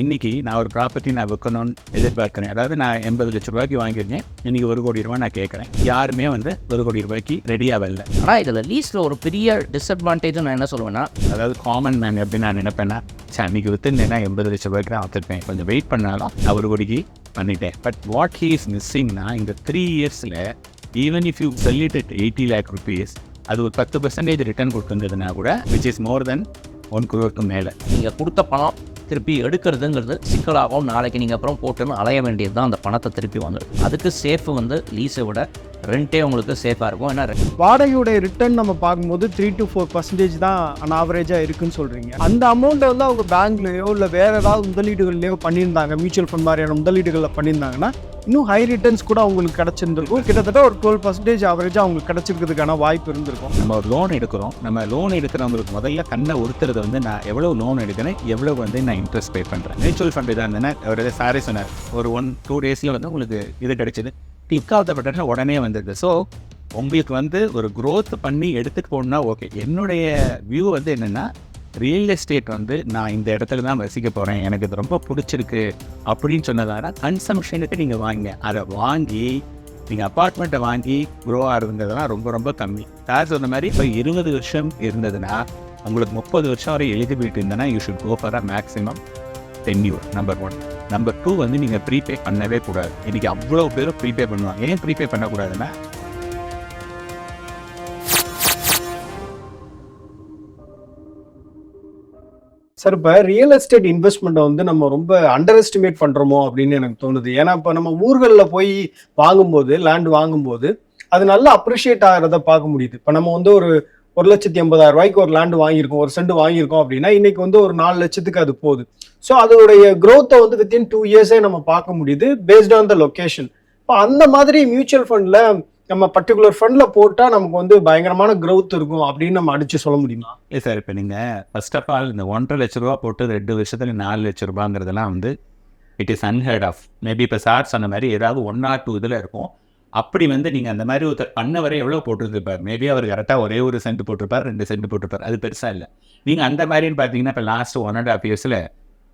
இன்னைக்கு நான் ஒரு ப்ராப்பர்ட்டி நான் விற்கணும்னு எதிர்பார்க்குறேன். அதாவது நான் எண்பது லட்ச ரூபாய்க்கு வாங்கியிருக்கேன். இன்னைக்கு ஒரு கோடி ரூபாய் நான் கேட்குறேன். யாருமே வந்து ஒரு கோடி ரூபாய்க்கு ரெடியாக இல்லை ஆனால் இதில் லீஸில் ஒரு பெரிய டிஸ்அட்வான்டேஜ் நான் என்ன சொல்லுவேன்னா அதாவது காமன் மேன் எப்படி நான் நினைப்பேன்னா சரி அன்றைக்கி விற்றுருந்தேன்னா எண்பது லட்ச ரூபாய்க்கு நான் விற்றுருப்பேன் கொஞ்சம் வெயிட் பண்ணாலும் நான் ஒரு கோடிக்கு பண்ணிட்டேன். பட் வாட் ஹீ இஸ் மிஸ்ஸிங்னா இந்த த்ரீ இயர்ஸில் even if you sold it eighty lakh rupees அது ஒரு பத்து பர்சன்டேஜ் ரிட்டர்ன் கொடுத்துருந்ததுனா கூட which is more than one குரோருக்கு மேலே. நீங்கள் கொடுத்த பணம் திருப்பி எடுக்கிறதுங்கிறது சிக்கலாகும் நாளைக்கு நீங்கள் அப்புறம் போட்டுன்னு அலைய வேண்டியது தான் அந்த பணத்தை திருப்பி வாங்குறது அதுக்கு சேஃப் வந்து லீஸை விட ரெண்டே உங்களுக்கு சேஃபாக இருக்கும். ஏன்னா வாடகையுடைய ரிட்டர்ன் நம்ம பார்க்கும்போது த்ரீ டு ஃபோர் பர்சன்டேஜ் தான் அன் ஆவரேஜாக இருக்குன்னு சொல்கிறீங்க அந்த அமௌண்ட்டை வந்து அவங்க பேங்க்லேயோ இல்லை வேறு ஏதாவது முதலீடுகள்லையோ பண்ணியிருந்தாங்க மியூச்சுவல் ஃபண்ட் மாதிரியான முதலீடுகளில் பண்ணியிருந்தாங்கன்னா இன்னும் ஹை ரிட்டர்ன்ஸ் கூட அவங்களுக்கு கிடச்சிருந்துருக்கும். கிட்டத்தட்ட ஒரு டுவெல் பர்சன்டேஜ் ஆவரேஜ் அவங்களுக்கு கிடச்சிருக்கிறதுக்கான வாய்ப்பு இருந்திருக்கும். நம்ம ஒரு லோன் எடுக்கிறோம். நம்ம லோன் எடுக்கிறவங்களுக்கு முதல்ல கண்ணை ஒருத்தரது வந்து நான் எவ்வளோ லோன் எடுக்கிறேன் எவ்வளோ வந்து நான் இன்ட்ரெஸ்ட் பே பண்ணுறேன் மியூச்சுவல் ஃபண்ட் இதாக இருந்தேன்னா ஒரு சாரி சொன்னார். ஒரு ஒன் டூ டேஸில் வந்து உங்களுக்கு இது கிடச்சிது. டிக் ஆஃப் த பட்டன் உடனே வந்தது. ஸோ உங்களுக்கு வந்து ஒரு க்ரோத் பண்ணி எடுத்துகிட்டு போகணுன்னா ஓகே என்னுடைய வியூ வந்து என்னென்னா ரியல் எஸ்டேட் வந்து நான் இந்த இடத்துல தான் வசிக்க போகிறேன் எனக்கு இது ரொம்ப பிடிச்சிருக்கு அப்படின்னு சொன்னதால கன்சம்ஷனுக்கு நீங்கள் வாங்க அதை வாங்கி நீங்கள் அப்பார்ட்மெண்ட்டை வாங்கி க்ரோ ஆகுதுங்கிறதுலாம் ரொம்ப ரொம்ப கம்மி. சார் சொன்ன மாதிரி இப்போ இருபது வருஷம் இருந்ததுன்னா உங்களுக்கு முப்பது வருஷம் வரை எலிஜிபிலிட்டி இருந்ததுன்னா you should go for a maximum tenure number one number two வந்து நீங்கள் ப்ரீபே பண்ணவே கூடாது. இன்றைக்கி அவ்வளோ பேரும் ப்ரீபே பண்ணுவாங்க. ஏன் ப்ரீபே பண்ணக்கூடாதுன்னா சார் இப்போ ரியல் எஸ்டேட் இன்வெஸ்ட்மெண்ட்டை வந்து நம்ம ரொம்ப அண்டர் எஸ்டிமேட் பண்ணுறோமோ அப்படின்னு எனக்கு தோணுது. ஏன்னா இப்போ நம்ம ஊர்களில் போய் வாங்கும்போது லேண்ட் வாங்கும்போது அது நல்லா அப்ரிஷியேட் ஆகிறத பார்க்க முடியுது. இப்போ நம்ம வந்து ஒரு ஒரு லட்சத்தி எண்பதாயிரம் ரூபாய்க்கு ஒரு லேண்ட் வாங்கியிருக்கோம் ஒரு செண்டு வாங்கியிருக்கோம் அப்படின்னா இன்னைக்கு வந்து ஒரு நாலு லட்சத்துக்கு அது போகுது. ஸோ அதோடைய க்ரோத்தை வந்து வித்தின் டூ இயர்ஸே நம்ம பார்க்க முடியுது பேஸ்ட் ஆன் த லொக்கேஷன் இப்போ அந்த மாதிரி மியூச்சுவல் ஃபண்டில் நம்ம பர்டிகுலர் ஃபண்டில் போட்டால் நமக்கு வந்து பயங்கரமான க்ரௌத் இருக்கும் அப்படின்னு நம்ம அடிச்சு சொல்ல முடியுமா? இல்லை சார் இப்போ நீங்கள் ஃபர்ஸ்ட் ஆஃப் ஆல் இந்த ஒன்றரை லட்ச ரூபா போட்டு ரெண்டு வருஷத்துல நாலு லட்ச ரூபாங்கிறதெல்லாம் வந்து it is unheard of maybe இப்போ சார் சொன்ன மாதிரி ஏதாவது ஒன் ஆர் டூ இதில் இருக்கும். அப்படி வந்து நீங்கள் அந்த மாதிரி ஒருத்தர் பண்ண வரை எவ்வளோ போட்டுருப்பார் மேபி அவர் கரெக்டாக ஒரே ஒரு சென்ட் போட்டிருப்பார் ரெண்டு சென்ட் போட்டிருப்பார். அது பெருசாக இல்லை. நீங்கள் அந்த மாதிரின்னு பார்த்தீங்கன்னா இப்போ லாஸ்ட் ஒன் அண்ட் ஹாஃப் இயர்ஸில்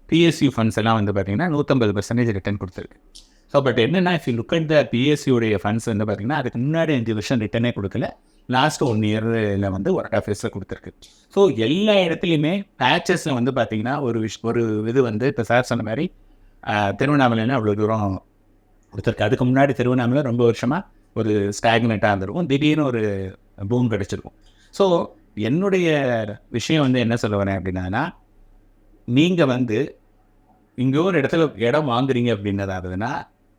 பிஎஸ்சி ஃபண்ட்ஸ் எல்லாம் வந்து பார்த்தீங்கன்னா நூற்றம்பது பர்சன்டேஜ் ரிட்டர்ன் கொடுத்துருக்கு. ஸோ பட் என்னென்னா if you look at the பிஎஸ்சியுடைய funds வந்து பார்த்திங்கன்னா அதுக்கு முன்னாடி அஞ்சு வருஷம் ரிட்டர்னே கொடுக்கல. லாஸ்ட் ஒன் இயரில் வந்து ஒரு ஆஃப் இயர்ஸில் கொடுத்துருக்கு. ஸோ எல்லா இடத்துலையுமே பேச்சஸில் வந்து பார்த்திங்கன்னா ஒரு விஷ் ஒரு இது வந்து இப்போ சார் சொன்ன மாதிரி திருவண்ணாமலைன்னு திருவண்ணாமலைன்னா அவ்வளோ தூரம் கொடுத்துருக்கு. அதுக்கு முன்னாடி திருவண்ணாமலை ரொம்ப வருஷமாக ஒரு ஸ்டாக்னெட்டாக இருந்திருக்கும். திடீர்னு ஒரு பூம் கிடச்சிருக்கும். ஸோ என்னுடைய விஷயம் வந்து என்ன சொல்ல வரேன் அப்படின்னா நீங்கள் வந்து இங்கே ஒரு இடத்துல இடம் வாங்குறீங்க அப்படின்னதாகுதுன்னா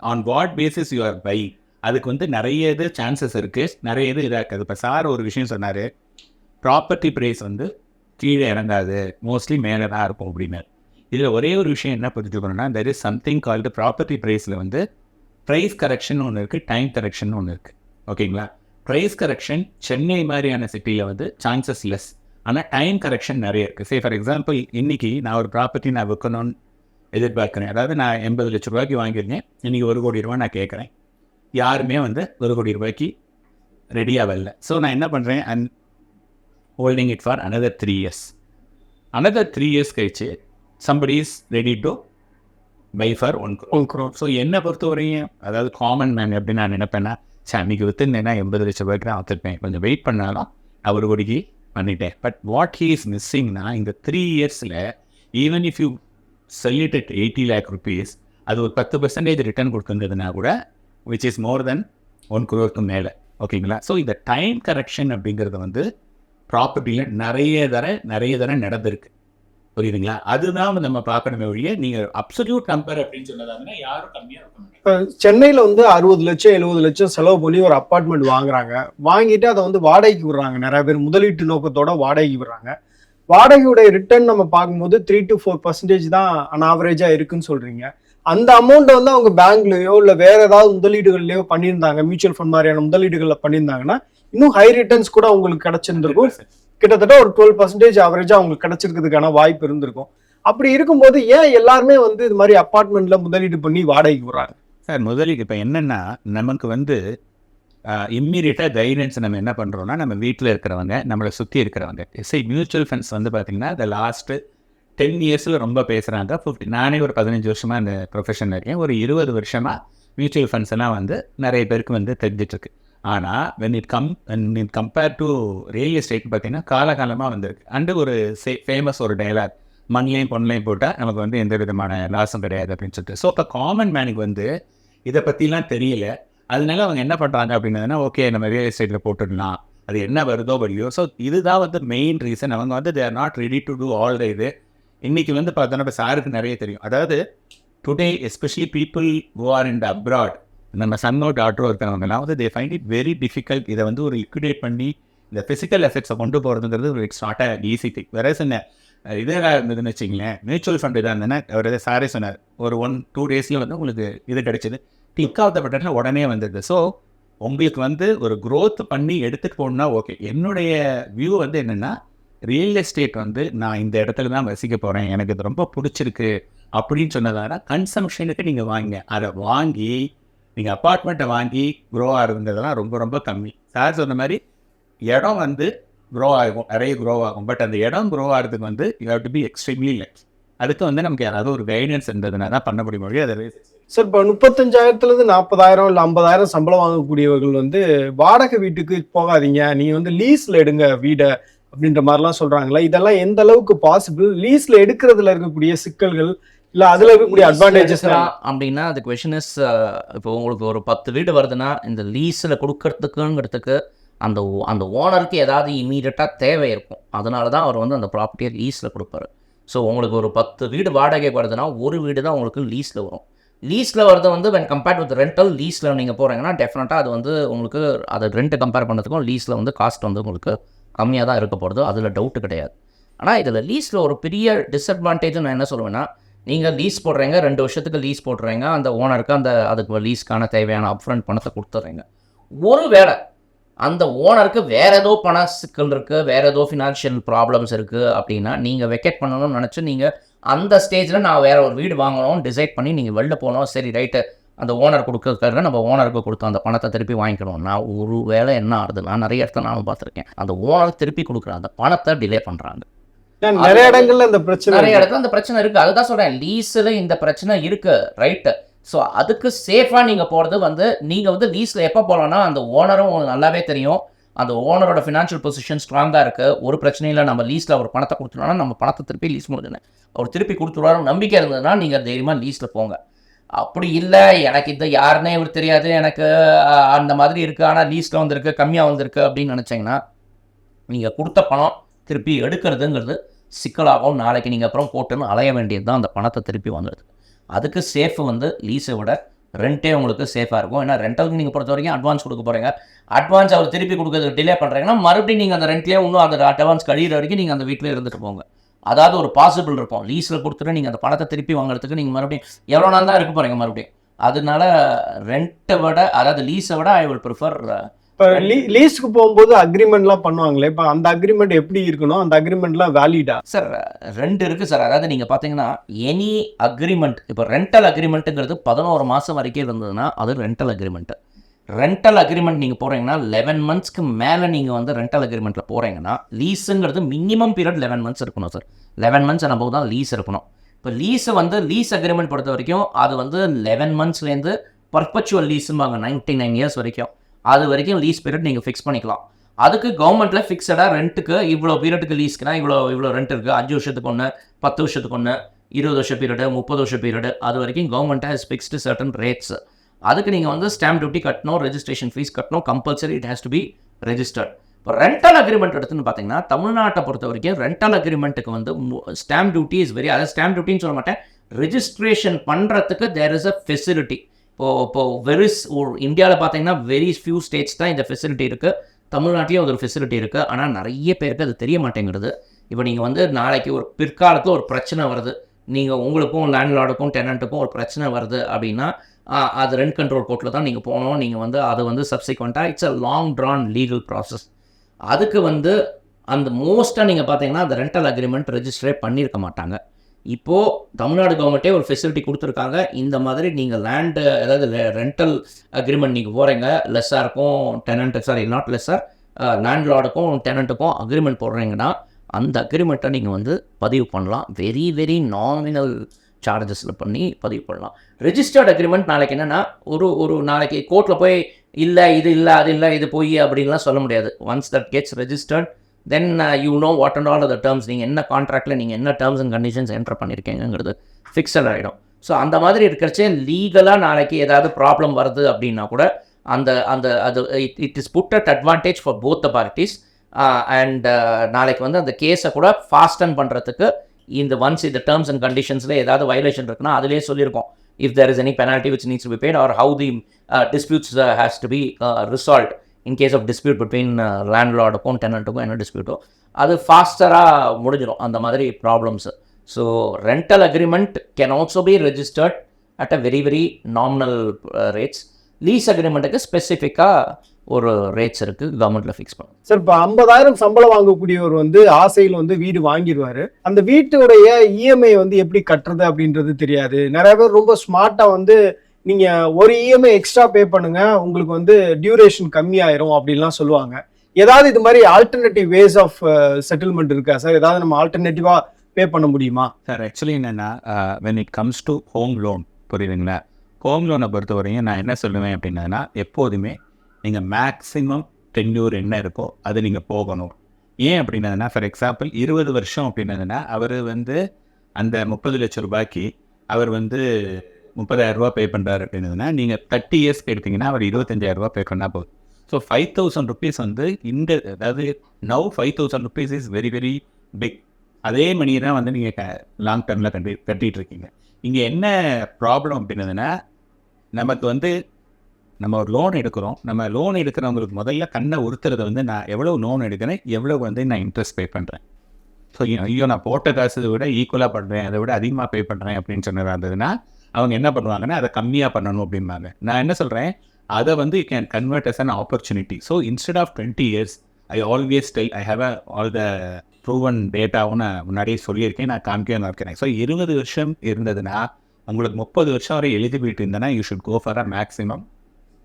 on what basis you are buy அதுக்கு வந்து நிறைய இது சான்சஸ் இருக்குது நிறைய இது இதாக இருக்குது இப்போ சார் ஒரு விஷயம் சொன்னார். ப்ராப்பர்ட்டி ப்ரைஸ் வந்து கீழே இறங்காது. மோஸ்ட்லி மேலே தான் இருக்கும் அப்படின்னு. இதில் ஒரே ஒரு விஷயம் என்ன புரிஞ்சுக்கணும்னா there is something called property ப்ரைஸில் வந்து ப்ரைஸ் கரெக்ஷன் ஒன்று இருக்குது டைம் கரெக்ஷன் ஒன்று இருக்குது ஓகேங்களா? ப்ரைஸ் கரெக்ஷன் சென்னை மாதிரியான சிட்டியில் வந்து சான்சஸ் லெஸ் ஆனால் டைம் கரெக்ஷன் நிறைய இருக்குது சே ஃபார் எக்ஸாம்பிள் இன்னைக்கு நான் ஒரு ப்ராப்பர்ட்டி நான் விற்கணும்னு எதிர்பார்க்குறேன். அதாவது நான் எண்பது லட்ச ரூபாய்க்கு வாங்கியிருந்தேன். இன்றைக்கி ஒரு கோடி ரூபாய் நான் கேட்குறேன். யாருமே வந்து ஒரு கோடி ரூபாய்க்கு ரெடியாக வரல. ஸோ நான் என்ன பண்ணுறேன் and holding it for another three years another three years கழிச்சு somebody is ready to buy for one one crore. So என்னை பொறுத்தவரையும் அதாவது காமன் மேன் எப்படி நான் நினைப்பேன்னா சரி அன்றைக்கி விற்றுருந்தேன்னா எண்பது லட்ச ரூபாய்க்கு நான் விற்றுருப்பேன் கொஞ்சம் வெயிட் பண்ணாலும் நான் ஒரு கோடிக்கு பண்ணிட்டேன். பட் வாட் ஹீ இஸ் மிஸ்ஸிங்னா இந்த த்ரீ இயர்ஸில் even if you sold it eighty lakh rupees அது ஒரு பத்து பர்சன்டேஜ் ரிட்டர்ன் கொடுத்துருந்ததுன்னா கூட which is more than one குரோருக்கு மேலே. ஓகேங்களா ஸோ இந்த டைம் கரெக்ஷன் அப்படிங்கிறது வந்து ப்ராப்பர்ட்டியில் நிறைய தர நிறைய தர நடந்திருக்கு. புரியுதுங்களா? அதுதான் நம்ம பார்க்கணுமே ஒழிய நீங்கள் அப்சல்யூட் நம்பர் அப்படின்னு சொன்னதாங்கன்னா யாரும் கம்மியாக இருக்க மாட்டாங்க. இப்போ சென்னையில் வந்து அறுபது லட்சம் எழுபது லட்சம் செலவு பண்ணி ஒரு அப்பார்ட்மெண்ட் வாங்குறாங்க. வாங்கிட்டு அதை வந்து வாடகைக்கு விடுறாங்க. நிறைய பேர் முதலீட்டு நோக்கத்தோட வாடகைக்கு விடுறாங்க. வாடகையுடைய ரிட்டர்ன் நம்ம பார்க்கும்போது த்ரீ டு ஃபோர் பர்சன்டேஜ் தான் அன் ஆவரேஜாக இருக்குன்னு சொல்றீங்க. அந்த அமௌண்ட்டை வந்து அவங்க பேங்க்லயோ இல்லை வேற ஏதாவது முதலீடுகள்லையோ பண்ணியிருந்தாங்க மியூச்சுவல் ஃபண்ட் மாதிரியான முதலீடுகளில் பண்ணியிருந்தாங்கன்னா இன்னும் ஹை ரிட்டர்ன்ஸ் கூட அவங்களுக்கு கிடைச்சிருந்திருக்கும். கிட்டத்தட்ட ஒரு டுவெல் பர்சன்டேஜ் ஆவரேஜா அவங்களுக்கு கிடைச்சிருக்கிறதுக்கான வாய்ப்பு இருந்திருக்கும். அப்படி இருக்கும்போது ஏன் எல்லாருமே வந்து இது மாதிரி அப்பார்ட்மெண்ட்ல முதலீடு பண்ணி வாடகைக்கு விடுறாங்க சார் முதலில் இப்போ என்னென்னா நமக்கு வந்து இம்மீடியட்டாக கைடன்ஸ் நம்ம என்ன பண்ணுறோன்னா நம்ம வீட்டில் இருக்கிறவங்க நம்மளை சுற்றி இருக்கிறவங்க. சரி மியூச்சுவல் ஃபண்ட்ஸ் வந்து பார்த்திங்கன்னா இந்த லாஸ்ட்டு டென் இயர்ஸில் ரொம்ப பேசுகிறாங்க ஃபிஃப்டி நானே ஒரு பதினஞ்சு வருஷமாக இந்த ப்ரொஃபஷனில் இருக்கேன். ஒரு இருபது வருஷமாக மியூச்சுவல் ஃபண்ட்ஸ் எல்லாம் வந்து நிறைய பேருக்கு வந்து தெரிஞ்சிட்ருக்கு. ஆனால் when it come it compare to real estate பார்த்தீங்கன்னா காலகாலமாக வந்திருக்கு. அண்டு ஒரு சே ஃபேமஸ் ஒரு டைலாக் மண்லையும் பொண்ணையும் போட்டால் நமக்கு வந்து எந்த விதமான லாஸும் கிடையாது அப்படின்னு சொல்லிட்டு. ஸோ இப்போ காமன் மேனுக்கு வந்து இதை பற்றிலாம் தெரியல. அதனால அவங்க என்ன பண்ணுறாங்க அப்படின்னா ஓகே நம்ம ரியல் எஸ்டேட்டில் போட்டுடலாம். அது என்ன வருதோ வழியோ. ஸோ இதுதான் வந்து மெயின் ரீசன் அவங்க வந்து they're not ready to do all the இது. இன்றைக்கி வந்து பார்த்தோன்னா இப்போ சாருக்கு நிறைய தெரியும். அதாவது today especially people who are in abroad நம்ம சன்னோ டாட்டரோ இருக்கிறவங்கலாம் வந்து they find it very difficult இதை வந்து ஒரு லிக்விடேட் பண்ணி இந்த ஃபிசிக்கல் எஃபெக்ட்ஸை கொண்டு போகிறதுங்கிறது ஒரு it's not a easy thing வேற என்ன இதாக இருந்ததுன்னு வச்சிங்களேன் மியூச்சுவல் ஃபண்ட் இதாக இருந்ததுன்னா அவர் சாரே சொன்னார். ஒரு ஒன் டூ டேஸில் வந்து உங்களுக்கு இது கிடைச்சிது. டிக் ஆஃப் த பட்டன் உடனே வந்துடுது ஸோ உங்களுக்கு வந்து ஒரு க்ரோத் பண்ணி எடுத்துகிட்டு போகணுன்னா ஓகே என்னுடைய வியூ வந்து என்னென்னா ரியல் எஸ்டேட் வந்து நான் இந்த இடத்துல தான் வசிக்க போகிறேன் எனக்கு இது ரொம்ப பிடிச்சிருக்கு அப்படின்னு சொன்னதால கன்சம்ஷனுக்கு நீங்கள் வாங்க. அதை வாங்கி நீங்கள் அப்பார்ட்மெண்ட்டை வாங்கி க்ரோ ஆகுதுங்கிறதெல்லாம் ரொம்ப ரொம்ப கம்மி. சார் சொன்ன மாதிரி இடம் வந்து க்ரோ ஆகும். நிறைய க்ரோ ஆகும். பட் அந்த இடம் க்ரோ ஆகிறதுக்கு வந்து you have to be extremely less அதுக்கு வந்து நமக்கு யாராவது ஒரு கைடன்ஸ் இருந்ததுனா தான் பண்ண முடியும். மொழி அதை சார் இப்போ முப்பத்தஞ்சாயிரத்துல இருந்து நாற்பதாயிரம் இல்லை ஐம்பதாயிரம் சம்பளம் வாங்கக்கூடியவர்கள் வந்து வாடகை வீட்டுக்கு போகாதீங்க. நீங்க வந்து லீஸ்ல எடுங்க வீடை அப்படின்ற மாதிரிலாம் சொல்றாங்களா இதெல்லாம் எந்த அளவுக்கு பாசிபிள் லீஸ்ல எடுக்கிறதுல இருக்கக்கூடிய சிக்கல்கள் இல்ல அதுல இருக்கக்கூடிய அட்வான்டேஜஸ் அப்படின்னா அது கொஷின் இஸ் இப்போ உங்களுக்கு ஒரு பத்து வீடு வருதுன்னா இந்த லீஸில் கொடுக்கறதுக்குங்கிறதுக்கு அந்த அந்த ஓனருக்கு ஏதாவது இமீடியட்டாக தேவை இருக்கும். அதனால தான் அவர் வந்து அந்த ப்ராப்பர்ட்டியை லீஸில் கொடுப்பாரு. ஸோ உங்களுக்கு ஒரு பத்து வீடு வாடகை வருதுன்னா ஒரு வீடு தான் உங்களுக்கு லீஸில் வரும். லீஸில் வரது வந்து வென் கம்பேர்ட் வித் ரெண்டல் லீஸில் நீங்கள் போகிறீங்கன்னா டெஃபினட்டாக அது வந்து உங்களுக்கு அதை ரெண்ட்டு கம்பேர் பண்ணுறதுக்கும் லீஸில் வந்து காஸ்ட் வந்து உங்களுக்கு கம்மியாக தான் இருக்க போகிறது அதில் டவுட்டு கிடையாது. ஆனால் இதில் லீஸில் ஒரு பெரிய டிஸ்அட்வான்டேஜ் நான் என்ன சொல்லுவேன்னா நீங்கள் லீஸ் போடுறீங்க ரெண்டு வருஷத்துக்கு லீஸ் போடுறீங்க அந்த ஓனருக்கு அந்த அதுக்கு லீஸ்க்கான தேவையான அப்ஃப்ரண்ட் பணத்தை கொடுத்துட்றீங்க. ஒரு வேளை அந்த ஓனருக்கு வேற ஏதோ பண சிக்கல் இருக்குது வேற ஏதோ ஃபினான்ஷியல் ப்ராப்ளம்ஸ் இருக்குது அப்படின்னா நீங்கள் வெக்கேட் பண்ணணும்னு நினச்சி நீங்கள் அந்த ஸ்டேஜில் நான் வேற ஒரு வீடு வாங்கணும்னு டிசைட் பண்ணி நீங்கள் வெளில போகணும் சரி ரைட்டு அந்த ஓனர் கொடுக்கறத நம்ம ஓனருக்கு கொடுத்தோம். அந்த பணத்தை திருப்பி வாங்கிக்கணும். நான் ஒரு வேளை என்ன ஆகுது? நான் நிறைய இடத்துல நானும் பார்த்துருக்கேன். அந்த ஓனர் திருப்பி கொடுக்குற அந்த பணத்தை டிலே பண்ணுறாங்க நிறைய இடங்கள்ல இந்த பிரச்சனை நிறைய. இடத்துல அந்த பிரச்சனை இருக்கு. அதுதான் சொல்றேன். லீஸ்ல இந்த பிரச்சனை இருக்கு. ரைட்டு ஸோ அதுக்கு சேஃபாக நீங்கள் போகிறது வந்து நீங்கள் வந்து லீஸில் எப்போ போகலான்னா அந்த ஓனரும் உங்களுக்கு நல்லாவே தெரியும். அந்த ஓனரோட ஃபினான்ஷியல் பொசிஷன் ஸ்ட்ராங்காக இருக்குது ஒரு பிரச்சனையும் இல்லை நம்ம லீஸில் ஒரு பணத்தை கொடுத்துட்டோம்னா நம்ம பணத்தை திருப்பி லீஸ் முடிஞ்சுனேன். அவர் திருப்பி கொடுத்துருவாரு நம்பிக்கை இருந்ததுன்னா நீங்கள் தைரியமாக லீஸில் போங்க. அப்படி இல்லை எனக்கு இது யாருன்னே இவர் தெரியாது. எனக்கு அந்த மாதிரி இருக்குது ஆனால் லீஸில் வந்திருக்கு கம்மியாக வந்திருக்கு அப்படின்னு நினச்சிங்கன்னா நீங்கள் கொடுத்த பணம் திருப்பி எடுக்கிறதுங்கிறது சிக்கலாகவும் நாளைக்கு நீங்கள் அப்புறம் போட்டுன்னு அலைய வேண்டியது தான் அந்த பணத்தை திருப்பி வந்துடுது அதுக்கு சேஃப் வந்து லீஸை விட ரெண்டே உங்களுக்கு சேஃபாக இருக்கும். ஏன்னா ரெண்டலுக்கு நீங்கள் பொறுத்த வரைக்கும் அட்வான்ஸ் கொடுக்க போகிறீங்க அட்வான்ஸ் அவர் திருப்பி கொடுக்கறதுக்கு டிலே பண்ணுறீங்கன்னா மறுபடியும் நீங்கள் அந்த ரெண்ட்லேயே இன்னும் அந்த அட்வான்ஸ் கழியிற வரைக்கும் நீங்கள் அந்த வீட்டிலே இருந்துட்டு போங்க. அதாவது ஒரு பாசிபிள் இருக்கும். லீஸில் கொடுத்துட்டு நீங்கள் அந்த பணத்தை திருப்பி வாங்குறதுக்கு நீங்கள் மறுபடியும் எவ்வளோ நாள் தான் இருக்க போகிறீங்க மறுபடியும். அதனால ரெண்ட்டை விட அதாவது லீஸை விட ஐ வில் ப்ரிஃபர் இப்ப லீஸ்க்கு போகும்போது அக்ரிமெண்ட்லாம் பண்ணுவாங்களே இப்போ அந்த அக்ரிமெண்ட் எப்படி இருக்கணும்? அந்த அக்ரிமெண்ட்லாம் வேலிடா சார் ரெண்டு இருக்குது சார் அதாவது நீங்கள் பார்த்தீங்கன்னா எனி அக்ரிமெண்ட் இப்போ ரெண்டல் அக்ரிமெண்ட்டுங்கிறது பதினோரு மாதம் வரைக்கும் இருந்ததுன்னா அது ரெண்டல் அக்ரிமெண்ட்டு ரெண்டல் அக்ரிமெண்ட் நீங்கள் போகிறீங்கன்னா லெவன் மந்த்ஸ்க்கு மேலே நீங்கள் வந்து ரெண்டல் அக்ரிமெண்ட்டில் போகிறீங்கன்னா லீஸுங்கிறது மினிமம் பீரியட் லெவன் மந்த்ஸ் இருக்கணும் சார் லெவன் மந்த்ஸ் நம்ம தான் லீஸ் இருக்கணும். இப்போ லீஸை வந்து லீஸ் அக்ரிமெண்ட் பொறுத்த வரைக்கும் அது வந்து லெவன் மந்த்ஸ்லேருந்து பர்பச்சுவல் லீஸும்பாங்க நைன்டி நைன் இயர்ஸ் வரைக்கும். அது வரைக்கும் லீஸ் பீரியட் நீங்கள் ஃபிக்ஸ் பண்ணிக்கலாம். அதுக்கு கவர்மெண்ட்டில் ஃபிக்ஸடாக ரெண்ட்டுக்கு இவ்வளோ பீரியடுக்கு லீஸ்க்குனா இவ்வளோ இவ்வளோ ரெண்ட் இருக்குது அஞ்சு வருஷத்துக்கு ஒன்று பத்து வருஷத்துக்கு ஒன்று இருபது வருஷம் பீரியடு முப்பது வருஷம் பீரியடு அது வரைக்கும் government has fixed certain rates அதுக்கு நீங்கள் வந்து ஸ்டாம்ப் டியூட்டி கட்டணும் ரெஜிஸ்ட்ரேஷன் ஃபீஸ் கட்டணும் compulsory it has to be registered இப்போ ரெண்டல் அக்ரிமெண்ட் எடுத்துன்னு பார்த்தீங்கன்னா தமிழ்நாட்டை பொறுத்த வரைக்கும் ரெண்டல் அக்ரிமெண்ட்டுக்கு வந்து ஸ்டாம்ப் டியூட்டி இஸ் வெரி அதாவது ஸ்டாம்ப் டியூட்டின்னு சொல்ல மாட்டேன் ரெஜிஸ்ட்ரேஷன் பண்ணுறதுக்கு தேர் இஸ் அ ஃபெசிலிட்டி இப்போது இப்போது வெரிஸ் ஒரு இந்தியாவில் பார்த்தீங்கன்னா வெரி ஃபியூ ஸ்டேட்ஸ் தான் இந்த ஃபெசிலிட்டி இருக்குது தமிழ்நாட்டிலையும் அது ஒரு ஃபெசிலிட்டி இருக்குது ஆனால் நிறைய பேருக்கு அது தெரிய மாட்டேங்கிறது இப்போ நீங்கள் வந்து நாளைக்கு ஒரு பிற்காலத்தில் ஒரு பிரச்சனை வருது. நீங்கள் உங்களுக்கும் லேண்ட்லார்டுக்கும் டெனண்ட்டுக்கும் ஒரு பிரச்சனை வருது அப்படின்னா அது ரெண்ட் கண்ட்ரோல் கோர்ட்டில் தான் நீங்கள் போகணும். நீங்கள் வந்து அது வந்து சப்சிக்வெண்ட்டாக it's a long drawn legal process அதுக்கு வந்து அந்த மோஸ்ட்டாக நீங்கள் பார்த்தீங்கன்னா அந்த ரெண்டல் அக்ரிமெண்ட் ரெஜிஸ்டரே பண்ணியிருக்க மாட்டாங்க. இப்போது தமிழ்நாடு கவர்மெண்ட்டே ஒரு ஃபெசிலிட்டி கொடுத்துருக்காங்க. இந்த மாதிரி நீங்கள் லேண்டு அதாவது ரெண்டல் அக்ரிமெண்ட் நீங்கள் போகிறீங்க லெஸ்ஸாக இருக்கும் டெனண்ட்டு சாரி நாட் லெஸ்ஸாக லேண்ட்லார்டுக்கும் டெனண்ட்டுக்கும் அக்ரிமெண்ட் போடுறீங்கன்னா அந்த அக்ரிமெண்ட்டை நீங்கள் வந்து பதிவு பண்ணலாம். வெரி வெரி நாமினல் சார்ஜஸில் பண்ணி பதிவு பண்ணலாம். ரெஜிஸ்டர்ட் அக்ரிமெண்ட் நாளைக்கு என்னென்னா ஒரு ஒரு நாளைக்கு கோர்ட்டில் போய் இல்லை இது இல்லை அது இல்லை இது போய் அப்படின்லாம் சொல்ல முடியாது. Once that gets registered then you know what and all the terms நீங்கள் என்ன கான்ட்ராக்டில் நீங்கள் என்ன டேர்ம்ஸ் அண்ட் கண்டிஷன்ஸ் என்டர் பண்ணியிருக்கீங்கிறது ஃபிக்ஸட் ஆகிடும் ஸோ அந்த மாதிரி இருக்கிறச்சே லீகலாக நாளைக்கு ஏதாவது ப்ராப்ளம் வருது அப்படின்னா கூட அந்த அந்த அது it it is put at advantage for both the parties and நாளைக்கு வந்து அந்த கேஸை கூட ஃபாஸ்டன் பண்ணுறதுக்கு இந்த ஒன்ஸ் இந்த டேர்ம்ஸ் அண்ட் கண்டிஷன்ஸில் ஏதாவது வயலேஷன் இருக்குன்னா அதிலே சொல்லியிருக்கோம். If there is any penalty which needs to be paid or how the uh, to be resolved in case of dispute case of டெனண்ட்டுக்கும் uh, என்ன டிஸ்பியூட்டோ அது ஃபாஸ்டராக முடிஞ்சிடும் அந்த மாதிரி problems so rental agreement can also be registered at a very very nominal rates lease அக்ரிமெண்ட்டுக்கு ஸ்பெசிஃபிக்காக ஒரு ரேட்ஸ் இருக்குது கவர்மெண்ட்டில் ஃபிக்ஸ் பண்ணும் சார் இப்போ ஐம்பதாயிரம் சம்பளம் வாங்கக்கூடியவர் வந்து ஆசையில் வந்து வீடு வாங்கிடுவார். அந்த வீட்டுடைய இஎம்ஐ வந்து எப்படி கட்டுறது அப்படின்றது தெரியாது. நிறைய பேர் ரொம்ப ஸ்மார்ட்டாக வந்து நீங்க ஒரு இஎம்ஐ எக்ஸ்ட்ரா பே பண்ணுங்க உங்களுக்கு வந்து டியூரேஷன் கம்மியாயிரும் அப்படின்லாம் சொல்லுவாங்க. ஏதாவது இது மாதிரி ஆல்டர்னேட்டிவ் வேஸ் ஆஃப் செட்டில்மெண்ட் இருக்கா? சார் ஏதாவது நம்ம ஆல்டர்னேட்டிவா பே பண்ண முடியுமா? சார் ஆக்சுவலி என்னென்னா when it comes to home loan புரியுதுங்களா? ஹோம் லோனை பொறுத்த வரையும் நான் என்ன சொல்லுவேன் அப்படின்னா எப்போதுமே நீங்கள் மேக்ஸிமம் டென்யூர் என்ன இருக்கோ அது நீங்கள் போகணும். ஏன் அப்படின்னதுன்னா ஃபார் எக்ஸாம்பிள் இருபது வருஷம் அப்படின்னதுன்னா அவர் வந்து அந்த முப்பது லட்ச ரூபாய்க்கு அவர் வந்து முப்பதாயிரம் ரூபா பே பண்ணுறாரு அப்படின்னதுன்னா நீங்கள் தேர்ட்டி இயர்ஸ்க்கு எடுத்தீங்கன்னா அவர் இருபத்தஞ்சாயிரம் ரூபா பே பண்ணால் போதும். ஸோ ஃபைவ் தௌசண்ட் ருபீஸ் வந்து இந்த அதாவது now five thousand rupees is very very big அதே மணி தான் வந்து நீங்கள் லாங் டேர்மில் கட்டி கட்டிகிட்டு இருக்கீங்க இங்கே என்ன ப்ராப்ளம் அப்படின்னதுன்னா நமக்கு வந்து நம்ம ஒரு லோன் எடுக்கிறோம். நம்ம லோன் எடுக்கிறவங்களுக்கு முதல்ல கண்ணை உறுத்துறதை வந்து நான் எவ்வளோ லோன் எடுக்கிறேன் எவ்வளோ வந்து நான் இன்ட்ரெஸ்ட் பே பண்ணுறேன் ஸோ ஐயோ நான் போட்ட காசு விட ஈக்குவலாக பண்ணுறேன் அதை விட அதிகமாக பே பண்ணுறேன் அப்படின்னு சொன்னதாக இருந்ததுன்னா அவங்க என்ன பண்ணுவாங்கன்னா அதை கம்மியாக பண்ணணும் அப்படிம்பாங்க. நான் என்ன சொல்கிறேன் அதை வந்து you can convert as an opportunity so instead of twenty years I always tell I have all the proven டேட்டாவும் நான் முன்னாடியே சொல்லியிருக்கேன். நான் காமிக்கவே இருக்கிறேன் ஸோ இருபது வருஷம் இருந்ததுன்னா உங்களுக்கு முப்பது வருஷம் வரை எலிஜிபிலிட்டி இருந்ததுன்னா you should go for a maximum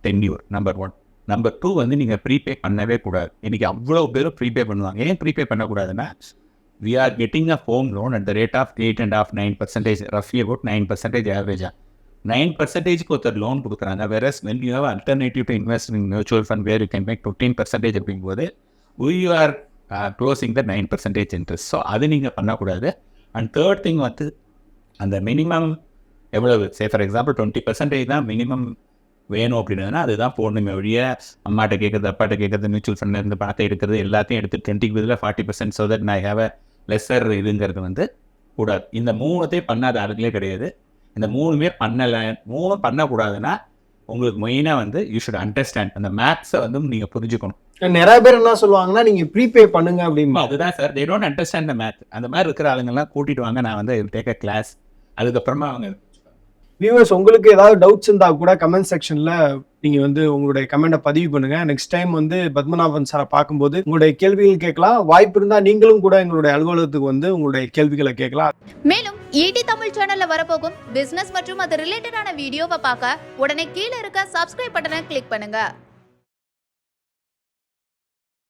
tenure number one number two வந்து நீங்கள் ப்ரீபே பண்ணவே கூடாது. இன்றைக்கி அவ்வளோ பேரும் ப்ரீபே பண்ணுவாங்க. ஏன் ப்ரீபே பண்ணக்கூடாதுன்னா we are getting a home loan at the rate of eight and of nine percentage ரஃப்லி about nine percentage ஆவரேஜாக நைன் பர்சன்டேஜ்க்கு ஒருத்தர் லோன் கொடுக்குறாங்க whereas when you have alternative to invest in mutual fund where you can make fifteen percentage அப்படிங்கும்போது you are closing the nine percentage interest so அது நீங்கள் பண்ணக்கூடாது. And third thing வந்து அந்த மினிமம் எவ்வளவு? Say for example twenty percentage தான் minimum வேணும் அப்படின்னா அதுதான் போடணுமே ஒழிய அம்மாட்ட கேட்குறது அப்பாட்ட கேட்குறது மியூச்சுவல் ஃபண்ட்லேருந்து பணத்தை எடுக்கிறது எல்லாத்தையும் எடுத்து டுவெண்ட்டிக்கு பதிலாக ஃபார்ட்டி பர்சன்ட் ஸோ தட் நான் ஹேவ் அ லெஸ்ஸர் இதுங்கிறது வந்து கூடாது. இந்த மூணுத்தையும் பண்ணாத ஆளுங்களே கிடையாது. இந்த மூணுமே பண்ணலை மூணும் பண்ணக்கூடாதுன்னா உங்களுக்கு மெயினாக வந்து யூ ஷுட் அண்டர்ஸ்டாண்ட் அந்த மேத்ஸை வந்து நீங்கள் புரிஞ்சுக்கணும். நிறைய பேர் என்ன சொல்லுவாங்கன்னா நீங்க ப்ரீபே பண்ணுங்க அப்படிம்பா அதுதான் sir they don't understand the math அந்த மாதிரி இருக்கிற ஆளுங்கெல்லாம் கூட்டிட்டு வாங்க நான் வந்து டேக் அ கிளாஸ் அதுக்கப்புறமா அவங்க வியூவர்ஸ் உங்களுக்கு ஏதாவது டவுட்ஸ் இருந்தா கூட கமெண்ட் செக்ஷன்ல நீங்க வந்து உங்களுடைய கமெண்ட்டை பதிவு பண்ணுங்க. நெக்ஸ்ட் டைம் வந்து பத்மநாபன் சாரை பார்க்கும்போது உங்களுடைய கேள்விகள் கேட்கலாம். வாய்ப்பு இருந்தா நீங்களும் கூட எங்களுடைய அலுவலகத்துக்கு வந்து உங்களுடைய கேள்விகளை கேட்கலாம். மேலும் ஈடி தமிழ் சேனல்ல வரப்போகும் பிசினஸ் மற்றும் அது ரிலேட்டடான வீடியோவை பார்க்க உடனே கீழே இருக்க சப்ஸ்கிரைப் பட்டனை கிளிக் பண்ணுங்க.